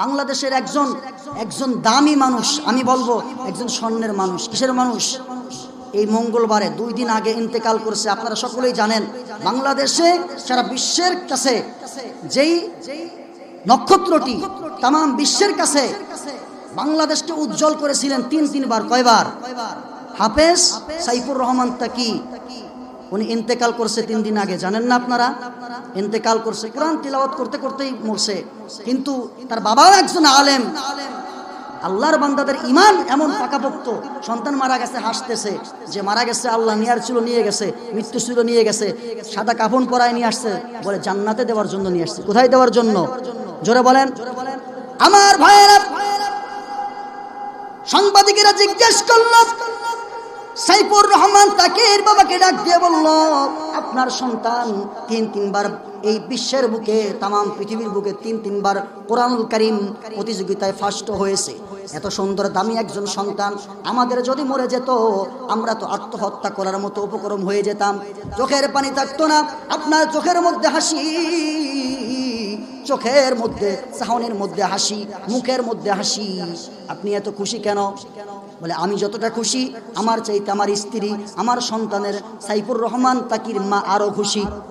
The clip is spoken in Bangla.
বাংলাদেশের একজন একজন দামি মানুষ, আমি বলব একজন স্বর্ণের মানুষ। কিসের মানুষ? এই মঙ্গলবারে দুই দিন আগে ইন্তেকাল করেছে, আপনারা সকলেই জানেন। বাংলাদেশে, সারা বিশ্বের কাছে যেই নক্ষত্রটি তাম বিশ্বের কাছে বাংলাদেশকে উজ্জ্বল করেছিলেন তিন তিনবার, কয়বার? হাফেজ সাইফুর রহমান তাকি উনি ইন্তেকাল করছে তিন দিন আগে, জানেন না আপনারা? ইন্তেকাল করছে, কোরআন তিলাওয়াত করতে করতেই মরছে। কিন্তু তার বাবাও একজন আলেম। আল্লাহর বান্দাদের ইমান এমন পাকাপোক্ত। সন্তান মারা গেছে, হাসতেছে। যে মারা গেছে, আল্লাহ নিয়ার ছিল নিয়ে গেছে মৃত্যু ছিল নিয়ে গেছে, সাদা কাফন পরায় নিয়ে আসছে, বলে জান্নাতে দেওয়ার জন্য নিয়ে আসছে। কোথায় দেওয়ার জন্য? জোরে বলেন। আমার ভাইয়েরা, সাংবাদিকেরা জিজ্ঞেস করল সাইফুর রহমান তাকির বাবাকে ডাক দিয়ে বলল, আপনার সন্তান তিন তিনবার এই বিশ্বের বুকে তাম পৃথিবীর বুকে তিন তিনবার কোরআনুল করিম প্রতিযোগিতায় ফার্স্ট হয়েছে। এত সুন্দর, দামি একজন সন্তান আমাদের যদি মরে যেত, আমরা তো আত্মহত্যা করার মতো উপক্রম হয়ে যেতাম। চোখের পানি থাকতো না, আপনার চোখের মধ্যে হাসি, চোখের মধ্যে সাহনের মধ্যে হাসি, মুখের মধ্যে হাসি। আপনি এত খুশি কেন? বলে, আমি যতটা খুশি, আমার চাইতে আমার স্ত্রী, আমার সন্তানের সাইফুর রহমান তাকির মা আরও খুশি।